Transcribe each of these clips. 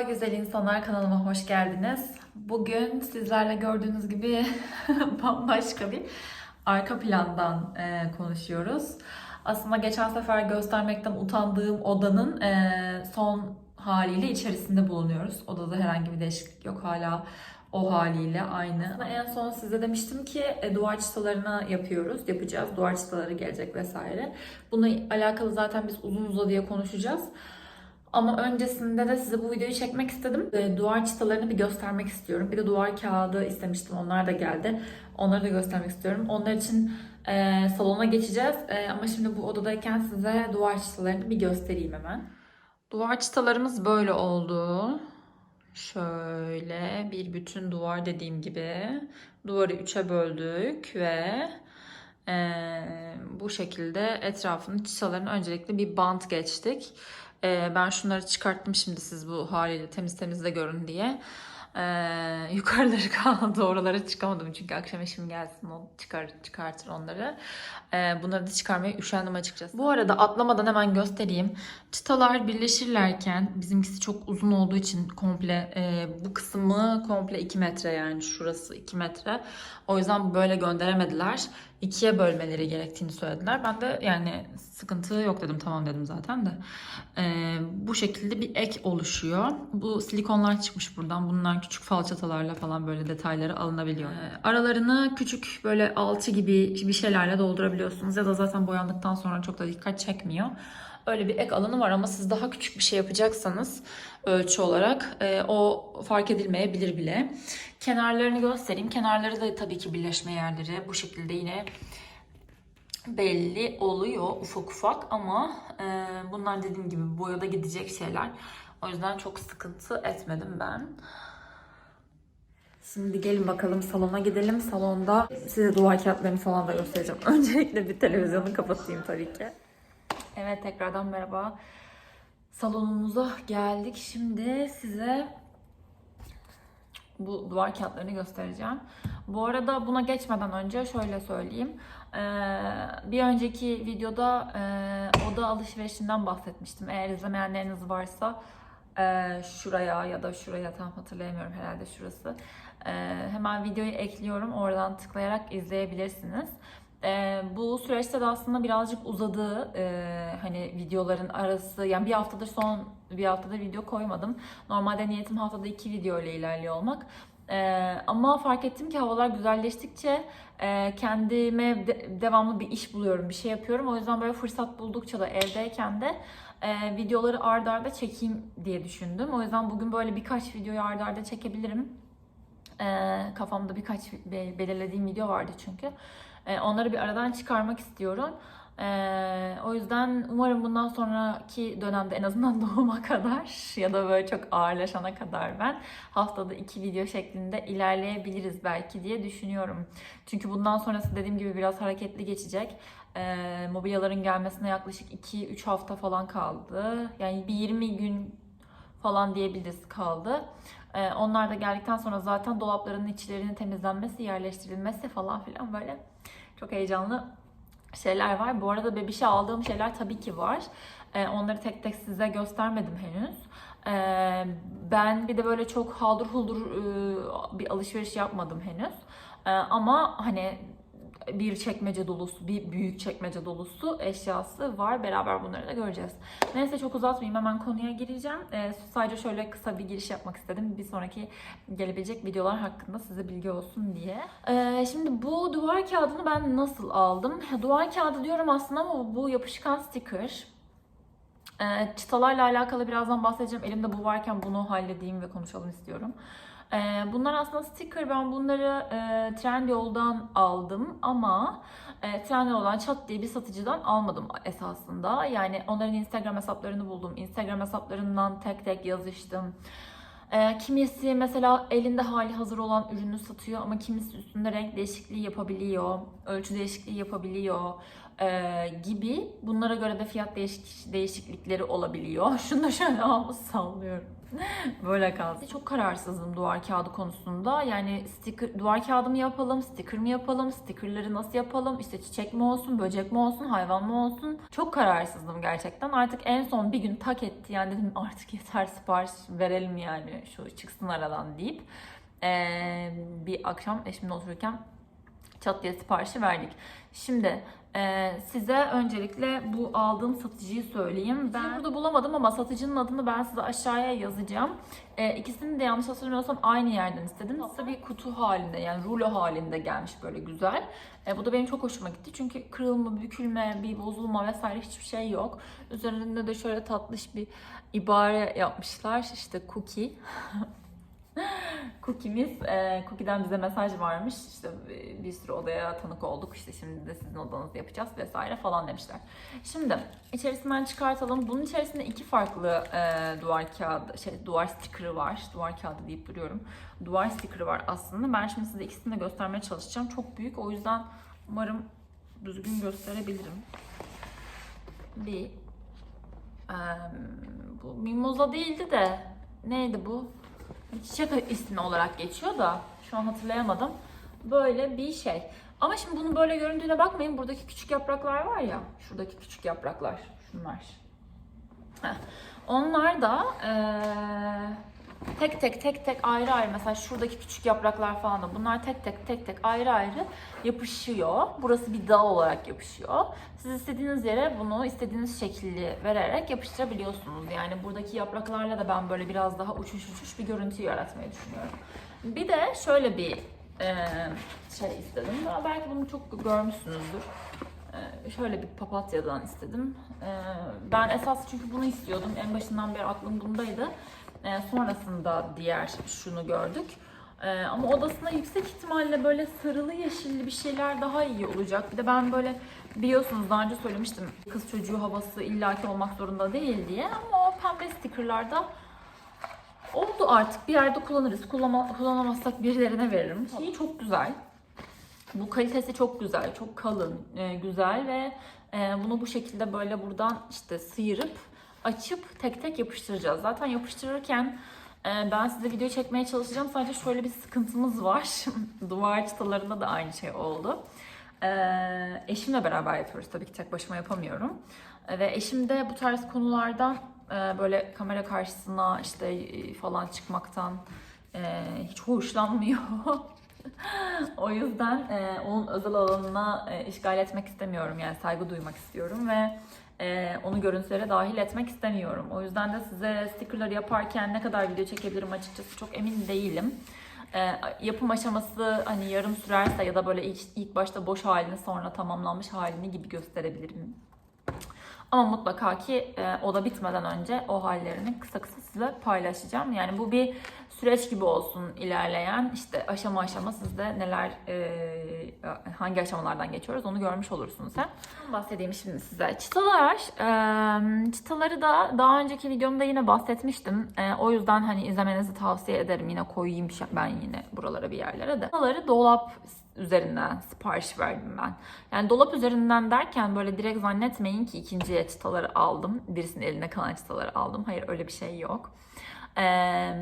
Merhaba güzel insanlar kanalıma hoş geldiniz. Bugün sizlerle gördüğünüz gibi bambaşka bir arka plandan e, konuşuyoruz. Aslında geçen sefer göstermekten utandığım odanın e, son haliyle içerisinde bulunuyoruz. Odada herhangi bir değişiklik yok hala o haliyle aynı. En son size demiştim ki e, duvar çıtalarını yapıyoruz, yapacağız. Duvar çıtaları gelecek vesaire. Bununla alakalı zaten biz uzun uzadıya konuşacağız. Ama öncesinde de size bu videoyu çekmek istedim. E, duvar çıtalarını bir göstermek istiyorum. Bir de duvar kağıdı istemiştim. Onlar da geldi. Onları da göstermek istiyorum. Onlar için e, salona geçeceğiz. E, ama şimdi bu odadayken size duvar çıtalarını bir göstereyim hemen. Duvar çıtalarımız böyle oldu. Şöyle bir bütün duvar dediğim gibi duvarı üçe böldük ve eee, bu şekilde etrafını çıtaların öncelikle bir bant geçtik. Eee, ben şunları çıkarttım şimdi siz bu haliyle temiz temiz de görün diye. Eee, yukarıları kaldı oralara çıkamadım çünkü akşam eşim gelsin o çıkar, çıkartır onları. Eee, bunları da çıkarmaya üşendim açıkçası. Bu arada atlamadan hemen göstereyim. Çıtalar birleşirlerken bizimkisi çok uzun olduğu için komple e, bu kısmı komple 2 metre yani şurası 2 metre. O yüzden böyle gönderemediler. İkiye bölmeleri gerektiğini söylediler. Ben de yani sıkıntı yok dedim tamam dedim zaten de. E, bu şekilde bir ek oluşuyor. Bu silikonlar çıkmış buradan. Bunlar küçük falçatalarla falan böyle detayları alınabiliyor. E, aralarını küçük böyle alçı gibi bir şeylerle doldurabiliyorsunuz. Ya da zaten boyandıktan sonra çok da dikkat çekmiyor. Öyle bir ek alanı var ama siz daha küçük bir şey yapacaksanız ölçü olarak e, o fark edilmeyebilir bile. Kenarlarını göstereyim. Kenarları da tabii ki birleşme yerleri bu şekilde yine belli oluyor ufak ufak ama e, bunlar dediğim gibi boyada gidecek şeyler. O yüzden çok sıkıntı etmedim ben. Şimdi gelin bakalım salona gidelim. Salonda size duvar kağıtlarını falan da göstereceğim. Öncelikle bir televizyonu kapatayım tabii ki. Evet tekrardan merhaba. Salonumuza geldik. Şimdi size bu duvar kağıtlarını göstereceğim. Bu arada buna geçmeden önce şöyle söyleyeyim. Ee, bir önceki videoda e, oda alışverişinden bahsetmiştim. Eğer izlemeyenleriniz varsa e, şuraya ya da şuraya tam hatırlayamıyorum herhalde şurası. E, hemen videoyu ekliyorum. Oradan tıklayarak izleyebilirsiniz. Ee, bu süreçte de aslında birazcık uzadı ee, hani videoların arası yani bir haftadır son bir haftadır video koymadım. Normalde niyetim haftada iki video ile ilerliyor olmak. Ee, ama fark ettim ki havalar güzelleştikçe e, kendime de- devamlı bir iş buluyorum, bir şey yapıyorum. O yüzden böyle fırsat buldukça da evdeyken de e, videoları ard arda çekeyim diye düşündüm. O yüzden bugün böyle birkaç videoyu ard arda çekebilirim. Ee, kafamda birkaç be- belirlediğim video vardı çünkü. Ee, onları bir aradan çıkarmak istiyorum. Ee, o yüzden umarım bundan sonraki dönemde en azından doğuma kadar ya da böyle çok ağırlaşana kadar ben haftada iki video şeklinde ilerleyebiliriz belki diye düşünüyorum. Çünkü bundan sonrası dediğim gibi biraz hareketli geçecek. Ee, mobilyaların gelmesine yaklaşık 2-3 hafta falan kaldı. Yani bir 20 gün falan diyebiliriz kaldı. Onlar da geldikten sonra zaten dolapların içlerinin temizlenmesi, yerleştirilmesi falan filan böyle çok heyecanlı şeyler var. Bu arada bebişe aldığım şeyler tabii ki var. Ee, onları tek tek size göstermedim henüz. Ee, ben bir de böyle çok haldır huldur e, bir alışveriş yapmadım henüz. Ee, ama hani bir çekmece dolusu, bir büyük çekmece dolusu eşyası var. Beraber bunları da göreceğiz. Neyse çok uzatmayayım hemen konuya gireceğim. Ee, sadece şöyle kısa bir giriş yapmak istedim. Bir sonraki gelebilecek videolar hakkında size bilgi olsun diye. Ee, şimdi bu duvar kağıdını ben nasıl aldım? Duvar kağıdı diyorum aslında ama bu yapışkan sticker. Ee, çıtalarla alakalı birazdan bahsedeceğim. Elimde bu varken bunu halledeyim ve konuşalım istiyorum. Ee, bunlar aslında sticker. Ben bunları e, Trendyol'dan aldım ama e, Trendyol'dan çat diye bir satıcıdan almadım esasında. Yani onların Instagram hesaplarını buldum. Instagram hesaplarından tek tek yazıştım. Ee, kimisi mesela elinde hali hazır olan ürünü satıyor ama kimisi üstünde renk değişikliği yapabiliyor, ölçü değişikliği yapabiliyor ee, gibi. Bunlara göre de fiyat değişik, değişiklikleri olabiliyor. Şunu da şöyle almış sallıyorum. Böyle kaldı. Çok kararsızım duvar kağıdı konusunda. Yani sticker, duvar kağıdı mı yapalım, sticker mı yapalım, stickerları nasıl yapalım, işte çiçek mi olsun, böcek mi olsun, hayvan mı olsun. Çok kararsızdım gerçekten. Artık en son bir gün tak etti. Yani dedim artık yeter sipariş verelim yani şu çıksın aradan deyip. Ee, bir akşam eşimle otururken çat diye siparişi verdik. Şimdi e, size öncelikle bu aldığım satıcıyı söyleyeyim. Ben burada bulamadım ama satıcının adını ben size aşağıya yazacağım. E, ikisini de yanlış hatırlamıyorsam aynı yerden istedim. Aslında bir kutu halinde yani rulo halinde gelmiş böyle güzel. E, bu da benim çok hoşuma gitti. Çünkü kırılma, bükülme, bir bozulma vesaire hiçbir şey yok. Üzerinde de şöyle tatlış bir ibare yapmışlar. İşte cookie. Cookie'miz, e, Cookie'den bize mesaj varmış. İşte e, bir sürü odaya tanık olduk. İşte şimdi de sizin odanızı yapacağız vesaire falan demişler. Şimdi içerisinden çıkartalım. Bunun içerisinde iki farklı e, duvar kağıdı, şey duvar sticker'ı var. Duvar kağıdı deyip duruyorum. Duvar sticker'ı var aslında. Ben şimdi size ikisini de göstermeye çalışacağım. Çok büyük. O yüzden umarım düzgün gösterebilirim. Bir e, bu mimoza değildi de neydi bu? Çiçek ismi olarak geçiyor da şu an hatırlayamadım. Böyle bir şey. Ama şimdi bunun böyle göründüğüne bakmayın. Buradaki küçük yapraklar var ya. Şuradaki küçük yapraklar. Şunlar. Heh. Onlar da eee, tek tek tek tek ayrı ayrı mesela şuradaki küçük yapraklar falan da bunlar tek tek tek tek ayrı ayrı yapışıyor. Burası bir dağ olarak yapışıyor. Siz istediğiniz yere bunu istediğiniz şekilli vererek yapıştırabiliyorsunuz. Yani buradaki yapraklarla da ben böyle biraz daha uçuş uçuş bir görüntü yaratmayı düşünüyorum. Bir de şöyle bir eee, şey istedim. Belki bunu çok görmüşsünüzdür. Ee, şöyle bir papatyadan istedim. Ee, ben esas çünkü bunu istiyordum. En başından beri aklım bundaydı. Ee, sonrasında diğer şunu gördük. Ee, ama odasına yüksek ihtimalle böyle sarılı yeşilli bir şeyler daha iyi olacak. Bir de ben böyle biliyorsunuz daha önce söylemiştim kız çocuğu havası illaki olmak zorunda değil diye. Ama o pembe stickerlarda oldu artık. Bir yerde kullanırız. Kullanma, kullanamazsak birilerine veririm. Şeyi çok güzel. Bu kalitesi çok güzel, çok kalın, e, güzel ve e, bunu bu şekilde böyle buradan işte sıyırıp açıp tek tek yapıştıracağız. Zaten yapıştırırken e, ben size video çekmeye çalışacağım. Sadece şöyle bir sıkıntımız var. Duvar çıtalarında da aynı şey oldu. E, eşimle beraber yapıyoruz tabii ki tek başıma yapamıyorum. E, ve eşim de bu tarz konulardan e, böyle kamera karşısına işte falan çıkmaktan hiç hoşlanmıyor. o yüzden onun özel alanına işgal etmek istemiyorum. Yani saygı duymak istiyorum ve e, onu görüntülere dahil etmek istemiyorum. O yüzden de size stickerları yaparken ne kadar video çekebilirim açıkçası çok emin değilim. E, yapım aşaması hani yarım sürerse ya da böyle ilk, ilk başta boş halini sonra tamamlanmış halini gibi gösterebilirim. Ama mutlaka ki e, o da bitmeden önce o hallerini kısa kısa size paylaşacağım. Yani bu bir süreç gibi olsun ilerleyen. işte aşama aşama sizde neler, e, hangi aşamalardan geçiyoruz onu görmüş olursunuz hem. Bahsedeyim şimdi size. Çıtalar, e, çıtaları da daha önceki videomda yine bahsetmiştim. E, o yüzden hani izlemenizi tavsiye ederim. Yine koyayım ben yine buralara bir yerlere de. Çıtaları dolap üzerinden sipariş verdim ben. Yani dolap üzerinden derken böyle direkt zannetmeyin ki ikinciye çıtaları aldım. Birisinin eline kalan çıtaları aldım. Hayır öyle bir şey yok. Ee,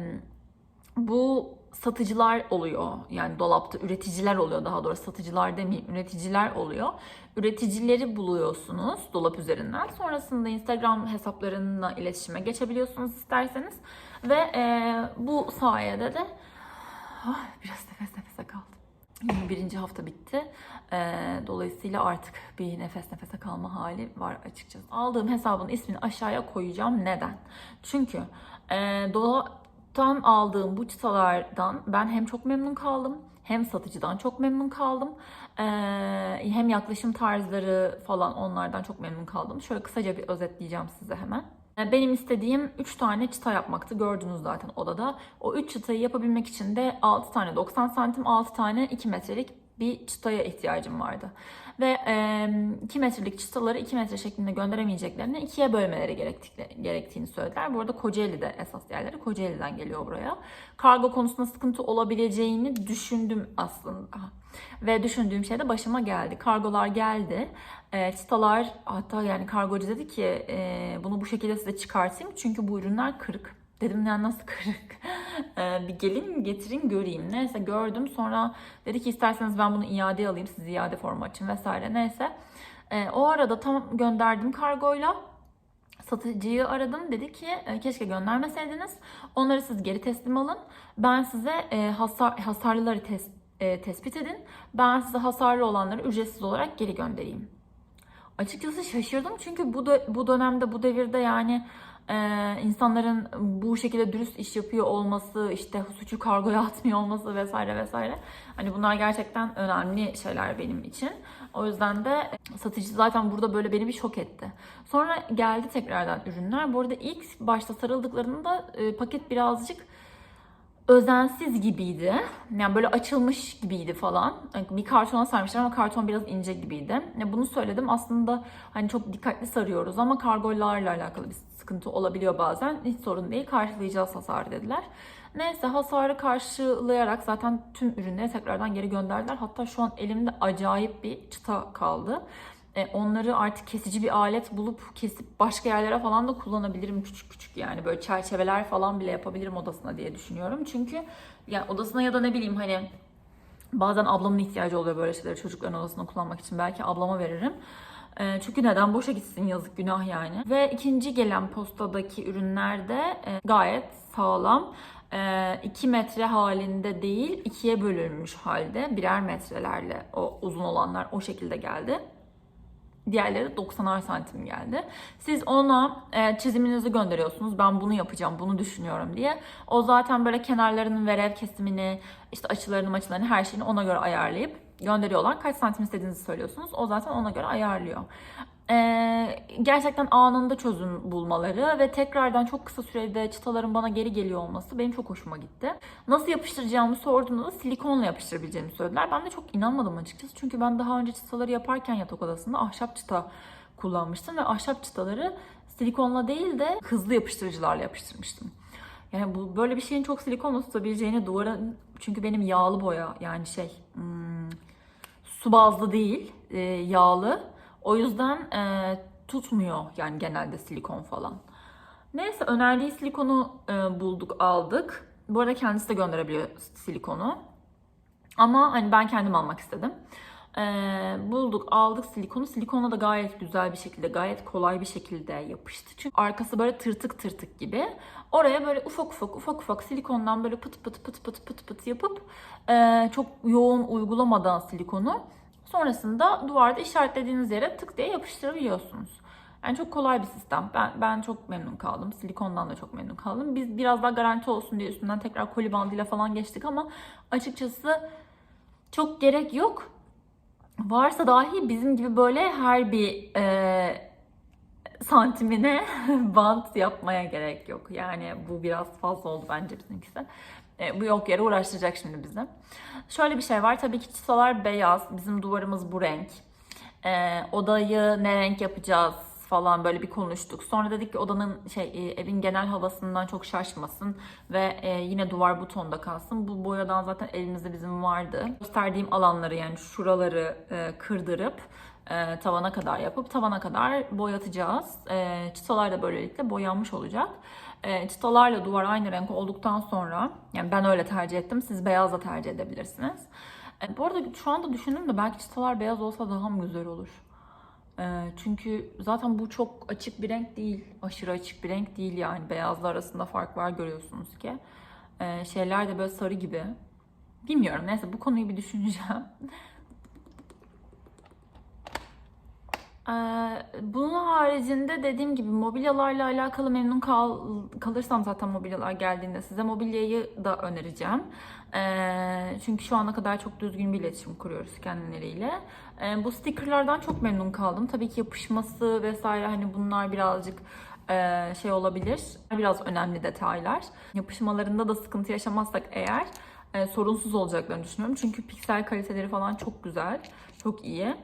bu satıcılar oluyor. Yani dolapta üreticiler oluyor daha doğrusu satıcılar demeyeyim üreticiler oluyor. Üreticileri buluyorsunuz dolap üzerinden. Sonrasında Instagram hesaplarına iletişime geçebiliyorsunuz isterseniz. Ve e, bu sayede de ah, biraz nefes nefese kaldım. 21. hafta bitti. Ee, dolayısıyla artık bir nefes nefese kalma hali var açıkçası. Aldığım hesabın ismini aşağıya koyacağım. Neden? Çünkü e, dolaptan aldığım bu çıtalardan ben hem çok memnun kaldım hem satıcıdan çok memnun kaldım. Ee, hem yaklaşım tarzları falan onlardan çok memnun kaldım. Şöyle kısaca bir özetleyeceğim size hemen. Ee, Benim istediğim 3 tane çıta yapmaktı. Gördünüz zaten odada. O 3 çıtayı yapabilmek için de 6 tane 90 santim, 6 tane 2 metrelik bir çıtaya ihtiyacım vardı. Ve e, 2 metrelik çıtaları 2 metre şeklinde gönderemeyeceklerini ikiye bölmeleri gerektiğini söylediler. Bu arada Kocaeli'de esas yerleri Kocaeli'den geliyor buraya. Kargo konusunda sıkıntı olabileceğini düşündüm aslında. Ve düşündüğüm şey de başıma geldi. Kargolar geldi. E, çıtalar hatta yani kargocu dedi ki e, bunu bu şekilde size çıkartayım. Çünkü bu ürünler kırık. Dedim yani nasıl kırık? Ee, bir gelin getirin göreyim. Neyse gördüm. Sonra dedi ki isterseniz ben bunu iade alayım. Siz iade formu açın vesaire. Neyse. Ee, o arada tam gönderdim kargoyla. Satıcıyı aradım. Dedi ki "E, keşke göndermeseydiniz. Onları siz geri teslim alın. Ben size e, hasar, hasarlıları tes- e, tespit edin. Ben size hasarlı olanları ücretsiz olarak geri göndereyim. Açıkçası şaşırdım çünkü bu bu dönemde bu devirde yani e, insanların bu şekilde dürüst iş yapıyor olması, işte suçu kargoya atmıyor olması vesaire vesaire. Hani bunlar gerçekten önemli şeyler benim için. O yüzden de satıcı zaten burada böyle beni bir şok etti. Sonra geldi tekrardan ürünler. Bu arada ilk başta sarıldıklarında e, paket birazcık özensiz gibiydi. Yani böyle açılmış gibiydi falan. Yani Bir kartona sarmışlar ama karton biraz ince gibiydi. Ya bunu söyledim. Aslında hani çok dikkatli sarıyoruz ama kargolarla alakalı bir sıkıntı olabiliyor bazen. Hiç sorun değil. Karşılayacağız hasarı dediler. Neyse hasarı karşılayarak zaten tüm ürünleri tekrardan geri gönderdiler. Hatta şu an elimde acayip bir çıta kaldı. E, onları artık kesici bir alet bulup kesip başka yerlere falan da kullanabilirim küçük küçük yani böyle çerçeveler falan bile yapabilirim odasına diye düşünüyorum. Çünkü yani odasına ya da ne bileyim hani bazen ablamın ihtiyacı oluyor böyle şeyleri çocukların odasında kullanmak için belki ablama veririm. E, çünkü neden boşa gitsin yazık günah yani. Ve ikinci gelen postadaki ürünler de e, gayet sağlam. 2 metre halinde değil ikiye bölünmüş halde birer metrelerle o uzun olanlar o şekilde geldi. Diğerleri 90'ar santim geldi. Siz ona e, çiziminizi gönderiyorsunuz. Ben bunu yapacağım, bunu düşünüyorum diye. O zaten böyle kenarlarının verev kesimini, işte açılarını, açılarını her şeyini ona göre ayarlayıp gönderiyorlar. Kaç santim istediğinizi söylüyorsunuz. O zaten ona göre ayarlıyor. Ee, gerçekten anında çözüm bulmaları ve tekrardan çok kısa sürede çıtaların bana geri geliyor olması benim çok hoşuma gitti. Nasıl yapıştıracağımı sorduğumda silikonla yapıştırabileceğimi söylediler. Ben de çok inanmadım açıkçası. Çünkü ben daha önce çıtaları yaparken yatak odasında ahşap çıta kullanmıştım ve ahşap çıtaları silikonla değil de hızlı yapıştırıcılarla yapıştırmıştım. Yani bu böyle bir şeyin çok silikonla tutabileceğini duvara çünkü benim yağlı boya yani şey hmm, su bazlı değil e, yağlı. O yüzden e, tutmuyor yani genelde silikon falan. Neyse önerdiği silikonu e, bulduk aldık. Bu arada kendisi de gönderebiliyor silikonu. Ama hani ben kendim almak istedim. E, bulduk aldık silikonu. Silikonla da gayet güzel bir şekilde gayet kolay bir şekilde yapıştı. Çünkü arkası böyle tırtık tırtık gibi. Oraya böyle ufak ufak ufak ufak silikondan böyle pıt pıt pıt pıt pıt pıt yapıp e, çok yoğun uygulamadan silikonu Sonrasında duvarda işaretlediğiniz yere tık diye yapıştırabiliyorsunuz. Yani çok kolay bir sistem. Ben ben çok memnun kaldım. Silikondan da çok memnun kaldım. Biz biraz daha garanti olsun diye üstünden tekrar koli bandıyla falan geçtik ama açıkçası çok gerek yok. Varsa dahi bizim gibi böyle her bir e, santimine bant yapmaya gerek yok. Yani bu biraz fazla oldu bence bizimkisi. E, bu yok yere uğraştıracak şimdi bizi. Şöyle bir şey var. Tabii ki çıtalar beyaz. Bizim duvarımız bu renk. E, odayı ne renk yapacağız falan böyle bir konuştuk. Sonra dedik ki odanın şey e, evin genel havasından çok şaşmasın ve e, yine duvar bu tonda kalsın. Bu boyadan zaten elimizde bizim vardı. Gösterdiğim alanları yani şuraları e, kırdırıp tavana kadar yapıp tavana kadar boyatacağız. E, çıtalar da böylelikle boyanmış olacak. E, çıtalarla duvar aynı renk olduktan sonra yani ben öyle tercih ettim. Siz beyaz da tercih edebilirsiniz. Bu arada şu anda düşündüm de belki çıtalar beyaz olsa daha mı güzel olur? E, çünkü zaten bu çok açık bir renk değil. Aşırı açık bir renk değil yani. Beyazla arasında fark var görüyorsunuz ki. E, şeyler de böyle sarı gibi. Bilmiyorum neyse bu konuyu bir düşüneceğim. Ee, bunun haricinde dediğim gibi mobilyalarla alakalı memnun kal kalırsam zaten mobilyalar geldiğinde size mobilyayı da önereceğim. Çünkü şu ana kadar çok düzgün bir iletişim kuruyoruz kendileriyle. Bu stickerlardan çok memnun kaldım. Tabii ki yapışması vesaire hani bunlar birazcık şey olabilir. Biraz önemli detaylar. Yapışmalarında da sıkıntı yaşamazsak eğer sorunsuz olacaklarını düşünüyorum. Çünkü piksel kaliteleri falan çok güzel, çok iyi.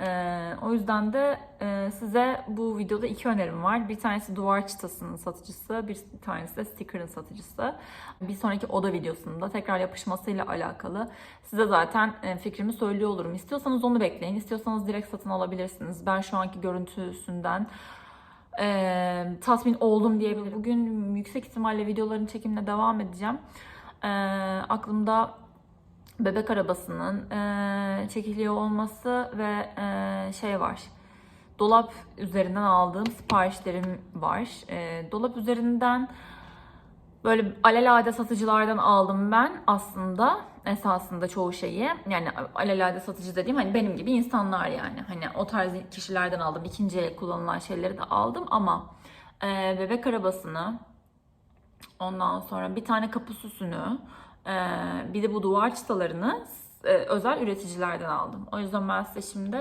Ee, o yüzden de e, size bu videoda iki önerim var. Bir tanesi duvar çıtasının satıcısı, bir tanesi de sticker'ın satıcısı. Bir sonraki oda videosunda tekrar yapışmasıyla alakalı size zaten e, fikrimi söylüyor olurum. İstiyorsanız onu bekleyin, istiyorsanız direkt satın alabilirsiniz. Ben şu anki görüntüsünden e, tatmin oldum diyebilirim. Bugün yüksek ihtimalle videoların çekimine devam edeceğim. E, aklımda bebek arabasının e, çekiliyor olması ve e, şey var. Dolap üzerinden aldığım siparişlerim var. E, dolap üzerinden böyle alelade satıcılardan aldım ben aslında esasında çoğu şeyi. Yani alelade satıcı dediğim hani benim gibi insanlar yani. Hani o tarz kişilerden aldım. İkinci el kullanılan şeyleri de aldım ama e, bebek arabasını ondan sonra bir tane kapı süsünü bir de bu duvar çıtalarını e, özel üreticilerden aldım. O yüzden ben size şimdi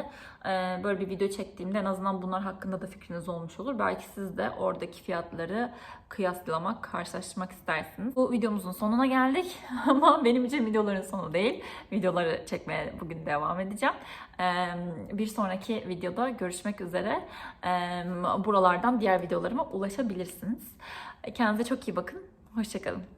e, böyle bir video çektiğimde en azından bunlar hakkında da fikriniz olmuş olur. Belki siz de oradaki fiyatları kıyaslamak, karşılaştırmak istersiniz. Bu videomuzun sonuna geldik ama benim için videoların sonu değil. Videoları çekmeye bugün devam edeceğim. E, bir sonraki videoda görüşmek üzere. E, buralardan diğer videolarıma ulaşabilirsiniz. Kendinize çok iyi bakın. Hoşçakalın.